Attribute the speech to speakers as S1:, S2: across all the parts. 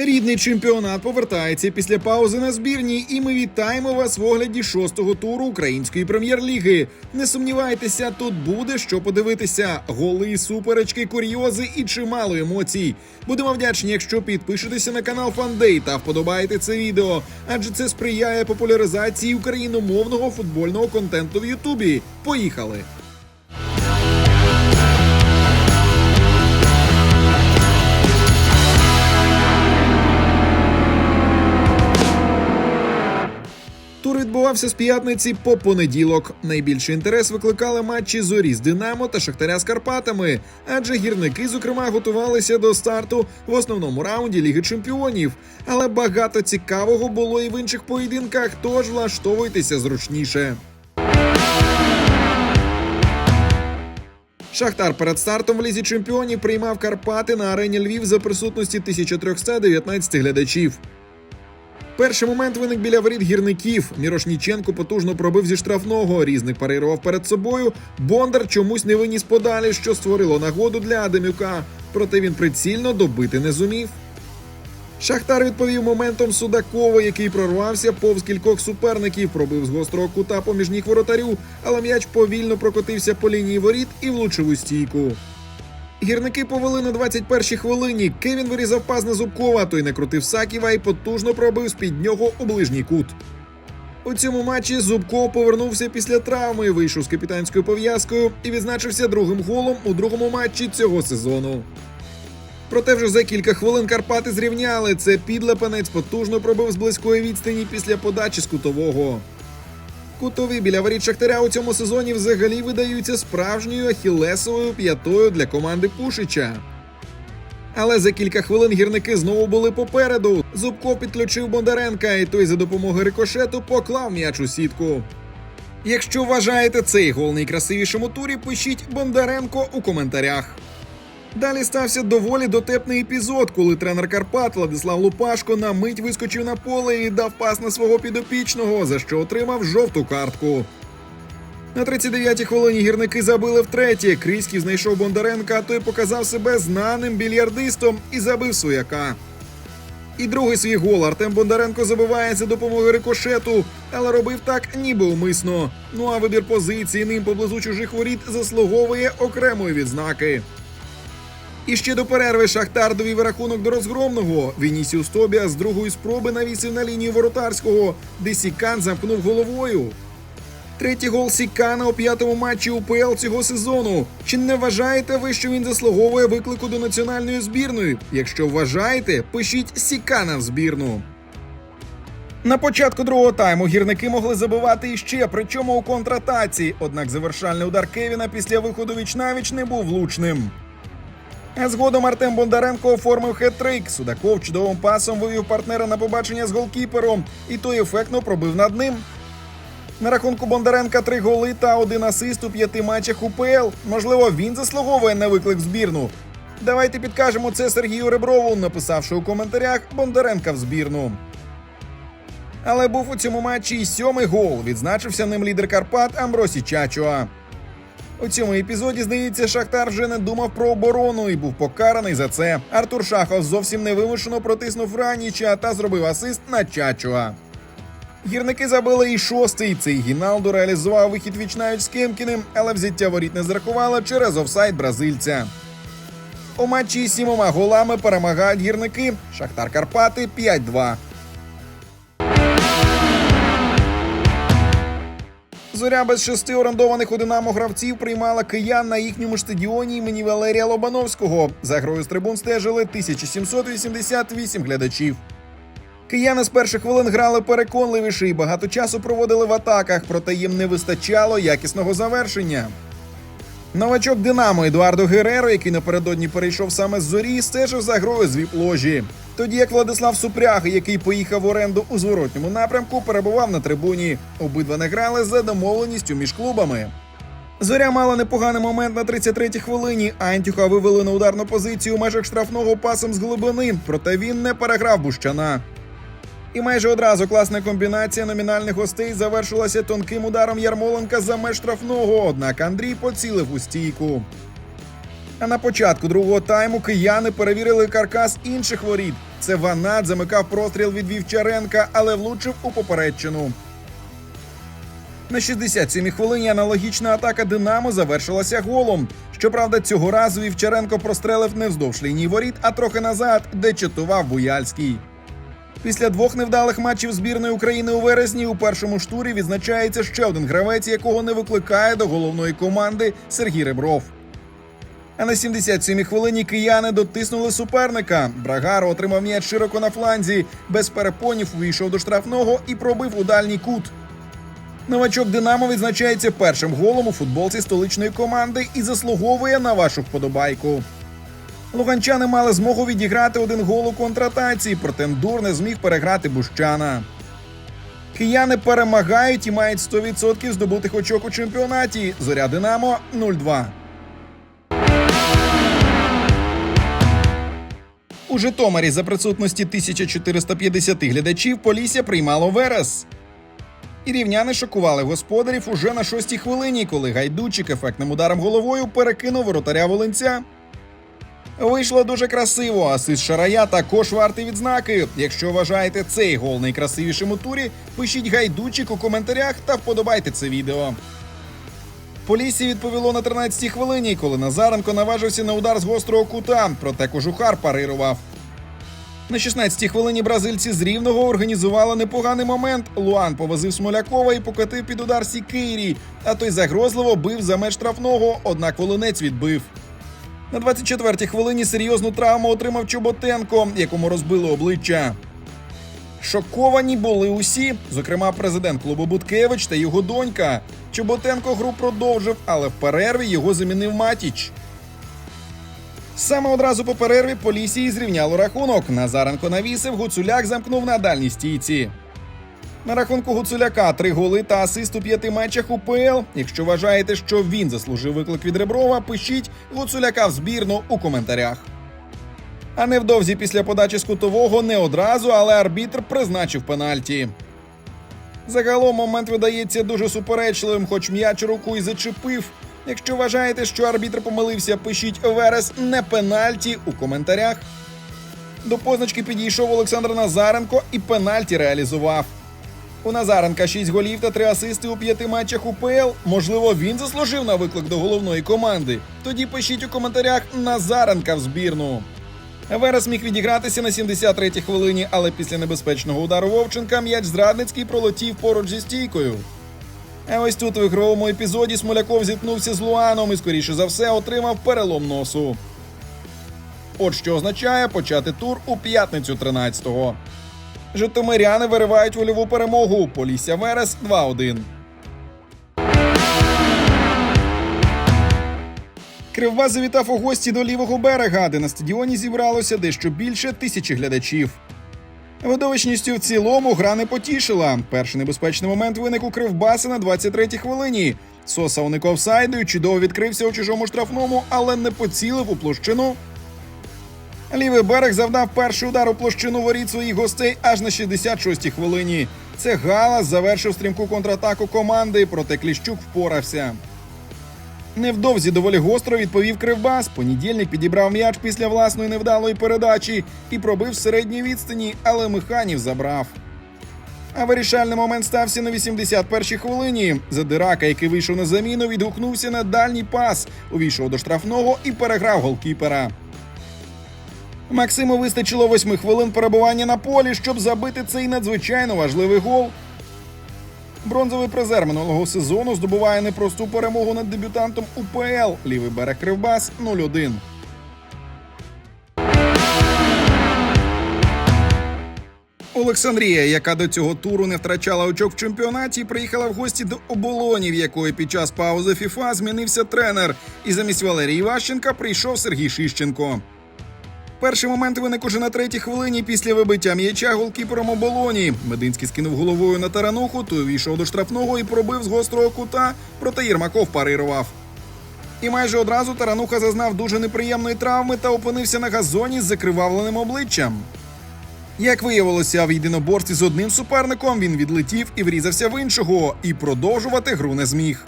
S1: Рідний чемпіонат повертається після паузи на збірні, і ми вітаємо вас в огляді шостого туру української прем'єр-ліги. Не сумнівайтеся, тут буде що подивитися: голи, суперечки, курйози і чимало емоцій. Будемо вдячні, якщо підпишетеся на канал Фандей та вподобаєте це відео, адже це сприяє популяризації україномовного футбольного контенту в Ютубі. Поїхали! Відбувався з п'ятниці по понеділок. Найбільший інтерес викликали матчі зорі з Динамо та Шахтаря з Карпатами, адже гірники, зокрема, готувалися до старту в основному раунді Ліги Чемпіонів. Але багато цікавого було і в інших поєдинках, тож влаштовуйтеся зручніше. Шахтар перед стартом в лізі чемпіонів приймав Карпати на арені Львів за присутності 1319 глядачів. Перший момент виник біля воріт гірників. Мірошніченко потужно пробив зі штрафного. Різник парирував перед собою. Бондар чомусь не виніс подалі, що створило нагоду для Адамюка. Проте він прицільно добити не зумів. Шахтар відповів моментом Судакова, який прорвався повз кількох суперників, пробив з гострого кута поміж ніг воротарю, але м'яч повільно прокотився по лінії воріт і влучив у стійку. Гірники повели на 21-й хвилині. Кевін вирізав пас на Зубкова, той не крутив Саківа і потужно пробив з-під нього у ближній кут. У цьому матчі Зубков повернувся після травми, вийшов з капітанською пов'язкою і відзначився другим голом у другому матчі цього сезону. Проте вже за кілька хвилин Карпати зрівняли. Це підлепанець потужно пробив з близької відстані після подачі з кутового. Кутові біля воріт Шахтаря у цьому сезоні взагалі видаються справжньою ахілесовою п'ятою для команди Пушича. Але за кілька хвилин гірники знову були попереду. Зубко підключив Бондаренка, і той за допомогою рикошету поклав м'яч у сітку. Якщо вважаєте цей гол найкрасивішим у турі, пишіть Бондаренко у коментарях. Далі стався доволі дотепний епізод, коли тренер Карпат Владислав Лупашко на мить вискочив на поле і дав пас на свого підопічного, за що отримав жовту картку. На 39-й хвилині гірники забили втретє. Кріськів знайшов Бондаренка, а той показав себе знаним більярдистом і забив свояка. І другий свій гол Артем Бондаренко забиває за допомогою рикошету, але робив так ніби умисно. Ну а вибір позиції ним поблизу чужих воріт заслуговує окремої відзнаки. І ще до перерви Шахтар довів рахунок до розгромного. Вінісіус Тобіа з другої спроби навісив на лінію воротарського, де Сікан замкнув головою. Третій гол Сікана у п'ятому матчі УПЛ цього сезону. Чи не вважаєте ви, що він заслуговує виклику до національної збірної? Якщо вважаєте, пишіть Сікана в збірну. На початку другого тайму гірники могли забивати іще, причому у контратаці. Однак завершальний удар Кевіна після виходу віч-навіч не був влучним. Згодом Артем Бондаренко оформив хет-трик. Судаков чудовим пасом вивів партнера на побачення з голкіпером, і той ефектно пробив над ним. На рахунку Бондаренка три голи та один асист у п'яти матчах УПЛ. Можливо, він заслуговує на виклик в збірну. Давайте підкажемо це Сергію Реброву, написавши у коментарях Бондаренка в збірну. Але був у цьому матчі й сьомий гол. Відзначився ним лідер Карпат Амбросі Чачуа. У цьому епізоді, здається, Шахтар вже не думав про оборону і був покараний за це. Артур Шахов зовсім невимушено протиснув Раніча та зробив асист на Чачуа. Гірники забили і шостий. Цей Гіналдо реалізував вихід вічнають з Кемкіним, але взяття воріт не зарахувало через офсайд бразильця. У матчі сімома голами перемагають гірники. Шахтар Карпати 5-2. Зоря без шести орендованих у Динамо гравців приймала киян на їхньому стадіоні імені Валерія Лобановського. За грою з трибун стежили 1788 глядачів. Кияни з перших хвилин грали переконливіше і багато часу проводили в атаках, проте їм не вистачало якісного завершення. Новачок Динамо Едуардо Гереро, який напередодні перейшов саме з зорі, стежив за грою з віп-ложі. Тоді як Владислав Супряг, який поїхав в оренду у зворотньому напрямку, перебував на трибуні. Обидва не грали за домовленістю між клубами. Зоря мала непоганий момент на 33-й хвилині. Антюха вивели на ударну позицію у межах штрафного пасом з глибини, проте він не переграв Бущана. І майже одразу класна комбінація номінальних гостей завершилася тонким ударом Ярмоленка за меж штрафного, однак Андрій поцілив у стійку. А на початку другого тайму кияни перевірили каркас інших воріт. Це Ванат замикав простріл від Вівчаренка, але влучив у попередчину. На 67-й хвилині аналогічна атака Динамо завершилася голом. Щоправда, цього разу Вівчаренко прострелив не вздовж лінії воріт, а трохи назад, де читував Буяльський. Після двох невдалих матчів збірної України у вересні у першому штурі відзначається ще один гравець, якого не викликає до головної команди Сергій Ребров. А на 77-й хвилині кияни дотиснули суперника. Брагаро отримав м'яч широко на фланзі, без перепонів увійшов до штрафного і пробив у дальній кут. Новачок Динамо відзначається першим голом у футболці столичної команди і заслуговує на вашу вподобайку. Луганчани мали змогу відіграти один гол у контратації, проте Мдур не зміг переграти Бущана. Кияни перемагають і мають 100% здобутих очок у чемпіонаті. Зоря Динамо 0-2. Житомирі за присутності 1450 глядачів Полісся приймало Верес. І рівняни шокували господарів уже на шостій хвилині, коли гайдучик ефектним ударом головою перекинув воротаря Волинця. Вийшло дуже красиво. Асист Шарая також вартий відзнаки. Якщо вважаєте цей гол найкрасивішим у турі, пишіть гайдучик у коментарях та вподобайте це відео. Полісі відповіло на 13-й хвилині, коли Назаренко наважився на удар з гострого кута, проте кожухар парирував. На 16-й хвилині бразильці з рівного організували непоганий момент. Луан повозив Смолякова і покотив під удар Сікейрі, а той загрозливо бив за меж штрафного, однак волинець відбив. На 24-й хвилині серйозну травму отримав Чоботенко, якому розбили обличчя. Шоковані були усі, зокрема президент клубу Буткевич та його донька. Чоботенко гру продовжив, але в перерві його замінив Матіч. Саме одразу по перерві Полісії зрівняло рахунок. Назаренко навісив, Гуцуляк замкнув на дальній стійці. На рахунку Гуцуляка три голи та асист у п'яти матчах УПЛ. Якщо вважаєте, що він заслужив виклик від Реброва, пишіть Гуцуляка в збірну у коментарях. А невдовзі після подачі з кутового не одразу, але арбітр призначив пенальті. Загалом момент видається дуже суперечливим, хоч м'яч руку і зачепив. Якщо вважаєте, що арбітр помилився, пишіть Верес не пенальті у коментарях. До позначки підійшов Олександр Назаренко і пенальті реалізував. У Назаренка 6 голів та 3 асисти у п'яти матчах УПЛ. Можливо, він заслужив на виклик до головної команди. Тоді пишіть у коментарях Назаренка в збірну. Верес міг відігратися на 73-й хвилині, але після небезпечного удару Вовченка м'яч зрадницький пролетів поруч зі стійкою. А ось тут у ігровому епізоді Смоляков зіткнувся з Луаном і, скоріше за все, отримав перелом носу. От що означає почати тур у п'ятницю 13-го. Житомиряни виривають вольову перемогу. Полісся Верес 2-1. Кривбас завітав у гості до лівого берега, де на стадіоні зібралося дещо більше тисячі глядачів. Видовищністю в цілому гра не потішила. Перший небезпечний момент виник у Кривбаса на 23-й хвилині. Соса уник офсайду і чудово відкрився у чужому штрафному, але не поцілив у площину. Лівий берег завдав перший удар у площину воріт своїх гостей аж на 66-й хвилині. Це Галас завершив стрімку контратаку команди, проте Кліщук впорався. Невдовзі доволі гостро відповів Кривбас. Понедільник підібрав м'яч після власної невдалої передачі і пробив з середньої відстані, але Миханів забрав. А вирішальний момент стався на 81-й хвилині. Задирака, який вийшов на заміну, відгукнувся на дальній пас, увійшов до штрафного і переграв голкіпера. Максиму вистачило восьми хвилин перебування на полі, щоб забити цей надзвичайно важливий гол. Бронзовий призер минулого сезону здобуває непросту перемогу над дебютантом УПЛ. Лівий берег Кривбас 0-1. Олександрія, яка до цього туру не втрачала очок в чемпіонаті, приїхала в гості до оболоні, в якої під час паузи ФІФА змінився тренер, і замість Валерії Ващенка прийшов Сергій Шищенко. Перший момент виник уже на третій хвилині після вибиття м'яча голкіпером оболоні. Мединський скинув головою на тарануху, той увійшов до штрафного і пробив з гострого кута, проте Єрмаков парирував. І майже одразу тарануха зазнав дуже неприємної травми та опинився на газоні з закривавленим обличчям. Як виявилося, в єдиноборстві з одним суперником він відлетів і врізався в іншого, і продовжувати гру не зміг.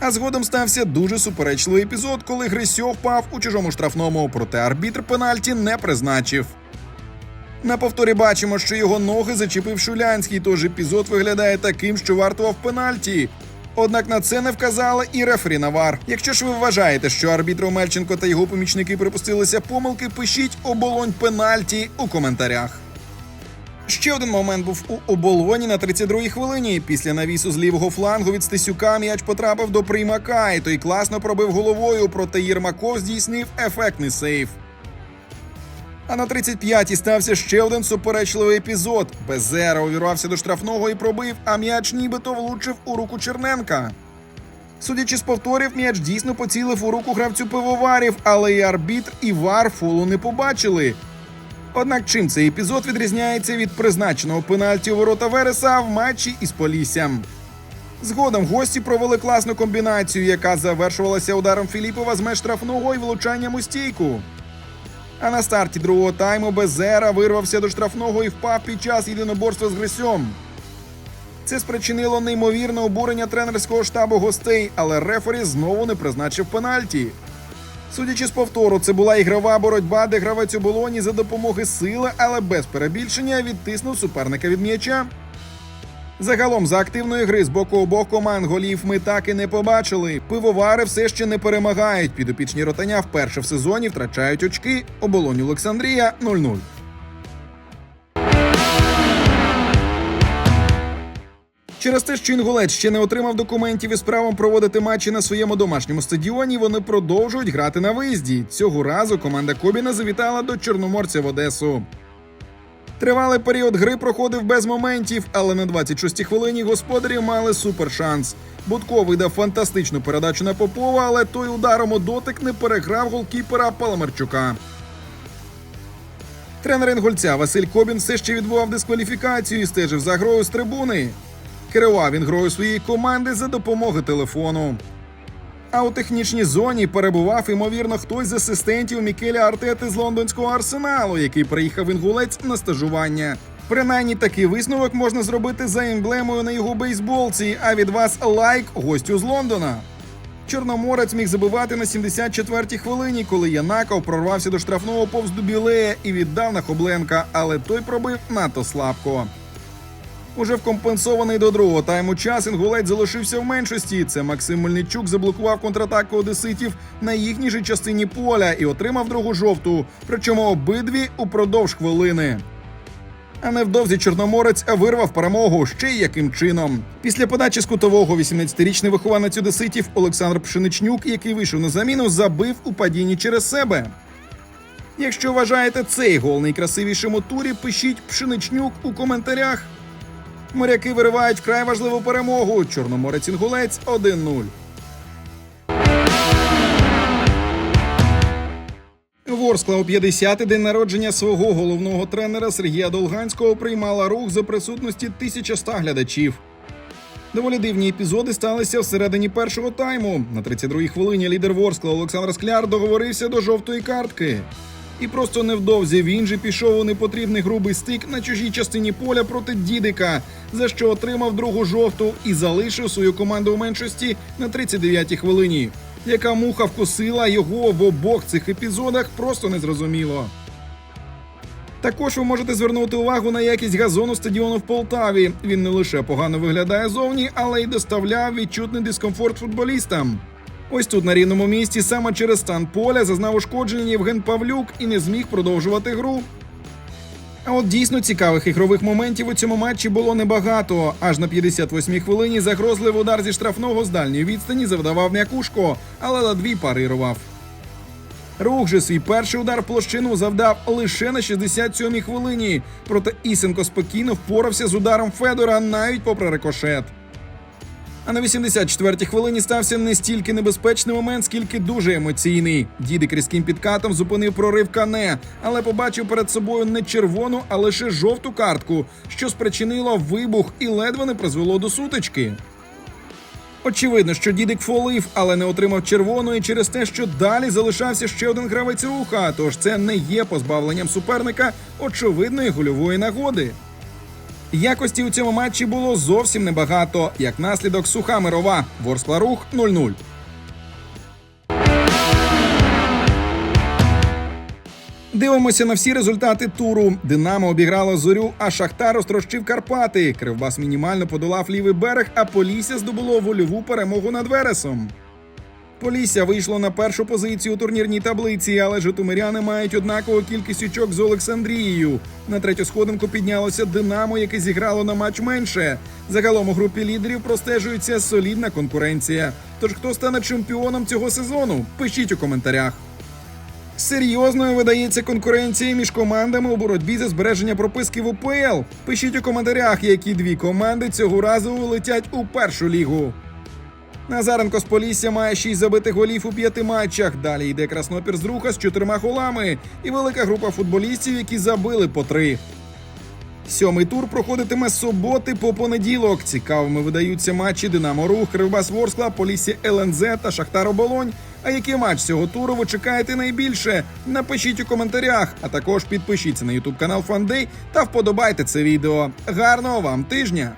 S1: А згодом стався дуже суперечливий епізод, коли Грисьо впав у чужому штрафному, проте арбітр пенальті не призначив. На повторі бачимо, що його ноги зачепив Шулянський, тож епізод виглядає таким, що вартував пенальті. Однак на це не вказали і рефері Навар. Якщо ж ви вважаєте, що арбітр Омельченко та його помічники припустилися помилки, пишіть оболонь пенальті у коментарях. Ще один момент був у оболоні на 32-й хвилині. Після навісу з лівого флангу від Стесюка м'яч потрапив до приймака, і той класно пробив головою, проте Єрмаков здійснив ефектний сейф. А на 35-й стався ще один суперечливий епізод. Безера увірвався до штрафного і пробив, а м'яч нібито влучив у руку Черненка. Судячи з повторів, м'яч дійсно поцілив у руку гравцю пивоварів, але і арбітр, і вар фолу не побачили. Однак чим цей епізод відрізняється від призначеного пенальті ворота Вереса в матчі із Поліссям? Згодом гості провели класну комбінацію, яка завершувалася ударом Філіпова з меж штрафного і влучанням у стійку. А на старті другого тайму Безера вирвався до штрафного і впав під час єдиноборства з Грисьом. Це спричинило неймовірне обурення тренерського штабу гостей, але рефері знову не призначив пенальті. Судячи з повтору, це була ігрова боротьба, де гравець у болоні за допомоги сили, але без перебільшення відтиснув суперника від м'яча. Загалом за активної гри з боку обох команд голів ми так і не побачили. Пивовари все ще не перемагають. Підопічні ротання вперше в сезоні втрачають очки. Оболонь Олександрія 0-0. Через те, що інгулець ще не отримав документів із правом проводити матчі на своєму домашньому стадіоні, вони продовжують грати на виїзді. Цього разу команда Кобіна завітала до Чорноморця в Одесу. Тривалий період гри проходив без моментів, але на 26-й хвилині господарі мали супершанс. Будко видав фантастичну передачу на Попова, але той ударом у дотик не переграв голкіпера Паламарчука. Тренер інгульця Василь Кобін все ще відбував дискваліфікацію і стежив за грою з трибуни. Керував він грою своєї команди за допомогою телефону. А у технічній зоні перебував, ймовірно, хтось з асистентів Мікеля Артети з лондонського арсеналу, який приїхав інгулець на стажування. Принаймні такий висновок можна зробити за емблемою на його бейсболці. А від вас лайк гостю з Лондона. Чорноморець міг забивати на 74-й хвилині, коли Янаков прорвався до штрафного повз Дубілея і віддав на Хобленка, але той пробив надто слабко. Уже в компенсований до другого тайму час інгулець залишився в меншості. Це Максим Мельничук заблокував контратаку одеситів на їхній же частині поля і отримав другу жовту, причому обидві упродовж хвилини. А невдовзі Чорноморець вирвав перемогу ще й яким чином. Після подачі з кутового 18-річний вихованець одеситів Олександр Пшеничнюк, який вийшов на заміну, забив у падінні через себе. Якщо вважаєте цей гол найкрасивішим у турі, пишіть Пшеничнюк у коментарях. Моряки виривають вкрай важливу перемогу. Чорноморець інгулець 1-0. Ворскла у 50-й день народження свого головного тренера Сергія Долганського приймала рух за присутності 1100 глядачів. Доволі дивні епізоди сталися всередині першого тайму. На 32-й хвилині лідер Ворскла Олександр Скляр договорився до жовтої картки. І просто невдовзі він же пішов у непотрібний грубий стик на чужій частині поля проти Дідика, за що отримав другу жовту і залишив свою команду у меншості на 39-й хвилині. Яка муха вкусила його в обох цих епізодах, просто незрозуміло. Також ви можете звернути увагу на якість газону стадіону в Полтаві. Він не лише погано виглядає зовні, але й доставляв відчутний дискомфорт футболістам. Ось тут на рівному місці саме через стан поля зазнав ушкодження Євген Павлюк і не зміг продовжувати гру. А от дійсно цікавих ігрових моментів у цьому матчі було небагато. Аж на 58-й хвилині загрозливий удар зі штрафного з дальньої відстані завдавав м'якушко, але ладвій парирував. Рух же свій перший удар в площину завдав лише на 67-й хвилині. Проте Ісенко спокійно впорався з ударом Федора навіть попри рикошет. А на 84-й хвилині стався не стільки небезпечний момент, скільки дуже емоційний. Дідик різким підкатом зупинив прорив кане, але побачив перед собою не червону, а лише жовту картку, що спричинило вибух і ледве не призвело до сутички. Очевидно, що дідик фолив, але не отримав червоної через те, що далі залишався ще один гравець руха. Тож це не є позбавленням суперника очевидної гольової нагоди. Якості у цьому матчі було зовсім небагато. Як наслідок суха мирова. Ворскла рух 0-0. Дивимося на всі результати туру. Динамо обіграло зорю, а Шахтар розтрощив Карпати. Кривбас мінімально подолав лівий берег, а Полісся здобуло вольову перемогу над Вересом. Полісся вийшло на першу позицію у турнірній таблиці, але житомиряни мають однакову кількість очок з Олександрією. На третю сходинку піднялося Динамо, яке зіграло на матч менше. Загалом у групі лідерів простежується солідна конкуренція. Тож хто стане чемпіоном цього сезону? Пишіть у коментарях. Серйозною видається конкуренція між командами у боротьбі за збереження прописки в УПЛ. Пишіть у коментарях, які дві команди цього разу летять у першу лігу. Назаренко з Полісся має 6 забитих голів у п'яти матчах. Далі йде Краснопір з Руха з чотирма голами і велика група футболістів, які забили по три. Сьомий тур проходитиме з суботи по понеділок. Цікавими видаються матчі Динамо Рух, Кривбас Ворскла, Полісся ЛНЗ та Шахтар Оболонь. А який матч цього туру ви чекаєте найбільше? Напишіть у коментарях, а також підпишіться на ютуб канал Фандей та вподобайте це відео. Гарного вам тижня!